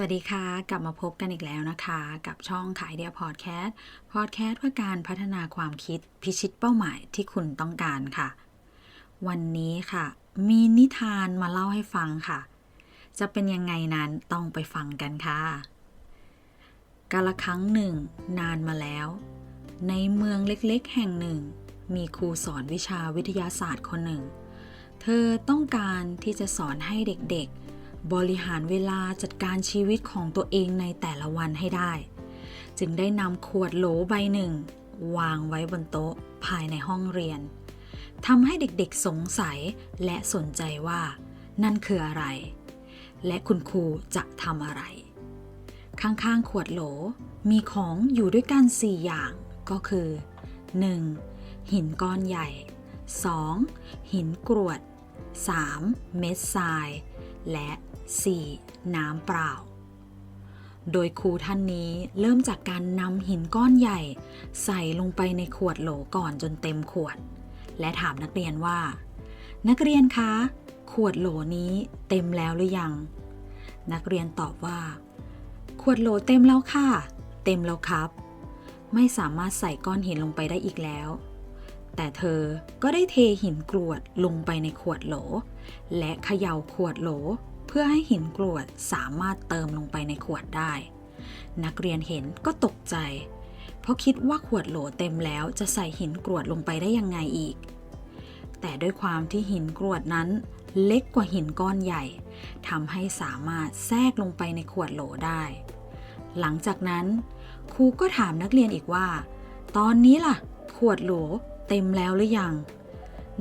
วัสดีค่ะ กลับมาพบกันอีกแล้วนะคะ กับช่องขายเดียพอดแคสต์พอดแคสต์เพื่อการพัฒนาความคิดพิชิตเป้าหมายที่คุณต้องการค่ะ วันนี้ค่ะ มีนิทานมาเล่าให้ฟังค่ะ จะเป็นยังไงนั้นต้องไปฟังกันค่ะกาละครั้งหนึ่ง นานมาแล้ว ในเมืองเล็กๆ แห่งหนึ่ง มีครูสอนวิชาวิทยาศาสตร์คนหนึ่ง เธอต้องการที่จะสอนให้เด็กๆ บริหารเวลาจัดการชีวิตของตัวเองในแต่ละวันให้ได้ จึงได้นำขวดโหลใบหนึ่ง วางไว้บนโต๊ะภายในห้องเรียนทำให้เด็กๆสงสัยและสนใจว่า นั่นคืออะไร และคุณครูจะทำอะไร ข้างๆ ขวดโหลมีของอยู่ด้วยกัน 4 อย่างก็คือ 1. หินก้อนใหญ่ 2. หินกรวด 3. เม็ดทราย และ 4. น้ำเปล่า โดยครูท่านนี้เริ่มจากการนำหินก้อนใหญ่ ใส่ลงไปในขวดโหลก่อนจนเต็มขวด และถามนักเรียนว่า นักเรียนคะ ขวดโหลนี้เต็มแล้วหรือยัง นักเรียนตอบว่า ขวดโหลเต็มแล้วค่ะ เต็มแล้วครับ ไม่สามารถใส่ก้อนหินลงไปได้อีกแล้วแต่เธอก็ได้เทหินกรวดลงไปในขวดโหล และเขย่าขวดโหล เพื่อให้หินกรวดสามารถเติมลงไปในขวดได้ นักเรียนเห็นก็ตกใจ เพราะคิดว่าขวดโหลเต็มแล้วจะใส่หินกรวดลงไปได้ยังไงอีก แต่ด้วยความที่หินกรวดนั้นเล็กกว่าหินก้อนใหญ่ทำให้สามารถแทรกลงไปในขวดโหลได้ หลังจากนั้นครูก็ถามนักเรียนอีกว่า ตอนนี้ล่ะ ขวดโหลเต็มแล้วหรือยัง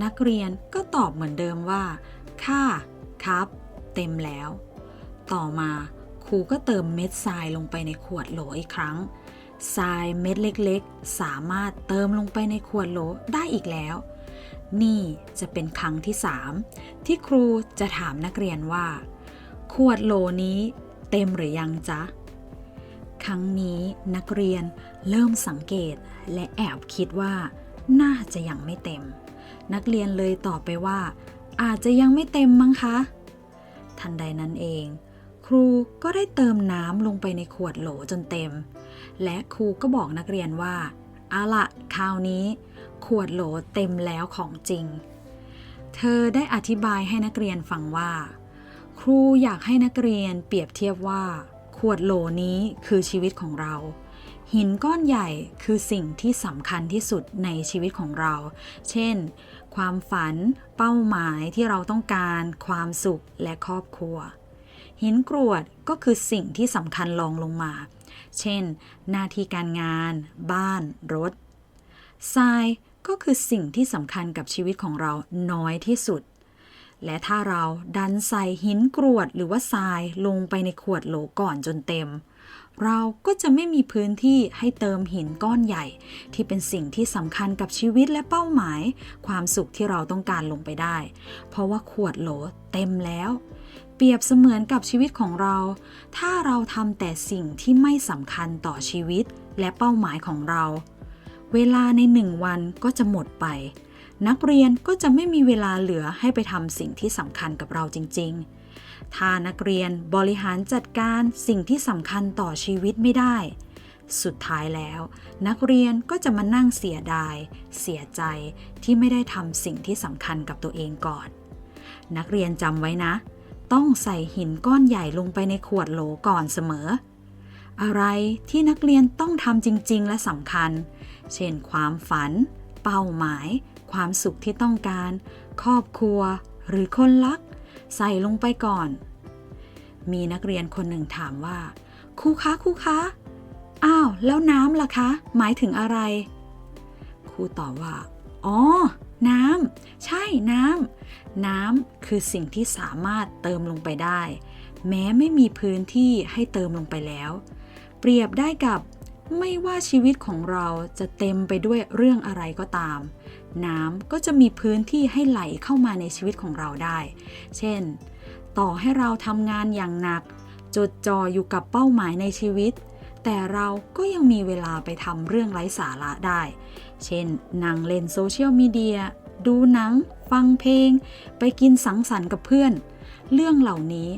นักเรียนก็ตอบเหมือนเดิมว่า ค่ะ ครับ เต็มแล้ว ต่อมาครูก็เติมเม็ดทรายลงไปในขวดโหลอีกครั้ง ทรายเม็ดเล็กๆ สามารถเติมลงไปในขวดโหลได้อีกแล้ว นี่จะเป็นครั้งที่3ที่ครูจะถามนักเรียนว่า ขวดโหลนี้เต็มหรือยังจ๊ะ ครั้งนี้นักเรียนเริ่มสังเกตและแอบคิดว่า น่าจะยังไม่เต็ม นักเรียนเลยตอบไปว่า อาจจะยังไม่เต็มมั้งคะ ทันใดนั้นเอง ครูก็ได้เติมน้ำลงไปในขวดโหลจนเต็ม และครูก็บอกนักเรียนว่าเอาละคราวนี้ ขวดโหลเต็มแล้วของจริง เธอได้อธิบายให้นักเรียนฟังว่า ครูอยากให้นักเรียนเปรียบเทียบว่า ขวดโหลนี้คือชีวิตของเรา หินก้อนใหญ่คือสิ่งที่สำคัญที่สุดในชีวิตของเรา เช่น ความฝัน เป้าหมายที่เราต้องการ ความสุขและครอบครัว หินกรวดก็คือสิ่งที่สำคัญรองลงมา เช่น หน้าที่การงาน บ้าน รถทรายก็คือสิ่งที่สำคัญกับชีวิตของเราน้อยที่สุด และถ้าเราดันใส่หินกรวดหรือว่าทรายลงไปในขวดโหลก่อนจนเต็ม เราก็จะไม่มีพื้นที่ให้เติมหินก้อนใหญ่ ที่เป็นสิ่งที่สำคัญกับชีวิตและเป้าหมาย ความสุขที่เราต้องการลงไปได้ เพราะว่าขวดโหลเต็มแล้ว เปรียบเสมือนกับชีวิตของเรา ถ้าเราทำแต่สิ่งที่ไม่สำคัญต่อชีวิตและเป้าหมายของเรา เวลาในหนึ่งวันก็จะหมดไป นักเรียนก็จะไม่มีเวลาเหลือให้ไปทำสิ่งที่สำคัญกับเราจริง ๆ ถ้านักเรียนบริหารจัดการสิ่งที่สำคัญต่อชีวิตไม่ได้ สุดท้ายแล้ว นักเรียนก็จะมานั่งเสียดาย เสียใจที่ไม่ได้ทำสิ่งที่สำคัญกับตัวเองก่อน นักเรียนจำไว้นะ ต้องใส่หินก้อนใหญ่ลงไปในขวดโหลก่อนเสมอ อะไรที่นักเรียนต้องทำจริง ๆ และสำคัญ เช่นความฝัน เป้าหมาย ความสุขที่ต้องการ ครอบครัว หรือคนรัก ใส่ลงไปก่อน มีนักเรียนคนหนึ่งถามว่าครูคะครูคะอ้าว แล้วน้ำล่ะคะ หมายถึงอะไรครูตอบว่า อ๋อ น้ำใช่น้ำน้ำคือสิ่งที่สามารถเติมลงไปได้ แม้ไม่มีพื้นที่ให้เติมลงไปแล้ว เปรียบได้กับ ไม่ว่าชีวิตของเราจะเต็มไปด้วยเรื่องอะไรก็ตาม น้ำก็จะมีพื้นที่ให้ไหลเข้ามาในชีวิตของเราได้ เช่น ต่อให้เราทำงานอย่างหนัก จดจ่ออยู่กับเป้าหมายในชีวิต แต่เราก็ยังมีเวลาไปทำเรื่องไร้สาระได้ เช่นนั่งเล่นโซเชียลมีเดีย ดูหนัง ฟังเพลง ไปกินสังสรรค์กับเพื่อน เรื่องเหล่านี้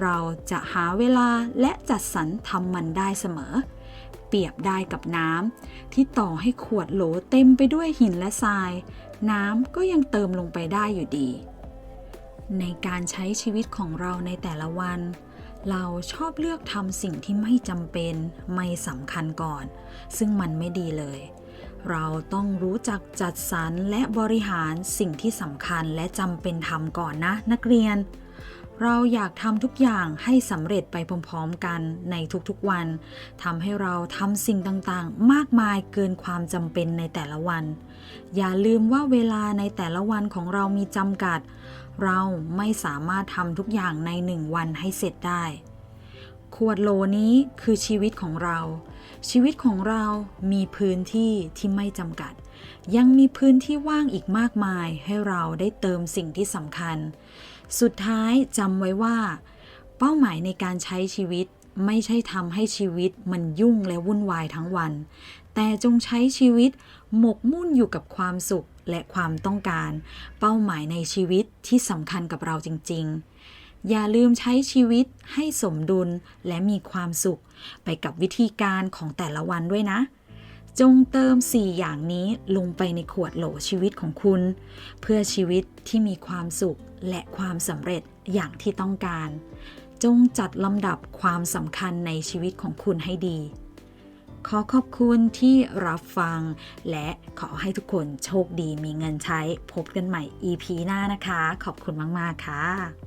เราจะหาเวลาและจัดสรรทำมันได้เสมอ รียบได้กับน้ำที่ต่อให้ขวดโหลเต็มไปด้วยหินและทราย น้ำก็ยังเติมลงไปได้อยู่ดี ในการใช้ชีวิตของเราในแต่ละวัน เราชอบเลือกทำสิ่งที่ไม่จำเป็นไม่สำคัญก่อน ซึ่งมันไม่ดีเลย เราต้องรู้จักจัดสรรและบริหารสิ่งที่สำคัญและจำเป็นทำก่อนนะ นักเรียน เราอยากทำทุกอย่างให้สำเร็จไปพร้อมๆกันในทุกๆวันทำให้เราทำสิ่งต่างๆ มากมายเกินความจำเป็นในแต่ละวัน อย่าลืมว่าเวลาในแต่ละวันของเรามีจำกัด เราไม่สามารถทำทุกอย่างในหนึ่งวันให้เสร็จได้ ขวดโหลนี้คือชีวิตของเรา ชีวิตของเรามีพื้นที่ที่ไม่จำกัด ยังมีพื้นที่ว่างอีกมากมายให้เราได้เติมสิ่งที่สำคัญ สุดท้ายจำไว้ว่า เป้าหมายในการใช้ชีวิตไม่ใช่ทำให้ชีวิตมันยุ่งและวุ่นวายทั้งวัน แต่จงใช้ชีวิตหมกมุ่นอยู่กับความสุขและความต้องการ เป้าหมายในชีวิตที่สำคัญกับเราจริง ๆ อย่าลืมใช้ชีวิตให้สมดุลและมีความสุข ไปกับวิธีการของแต่ละวันด้วยนะ จงเติม 4 อย่างนี้ลงไปในขวดโหลชีวิตของคุณ เพื่อชีวิตที่มีความสุขและความสำเร็จอย่างที่ต้องการ จงจัดลำดับความสำคัญในชีวิตของคุณให้ดี ขอขอบคุณที่รับฟัง และขอให้ทุกคนโชคดีมีเงินใช้พบกันใหม่ EP หน้านะคะ ขอบคุณมาก ๆ ค่ะ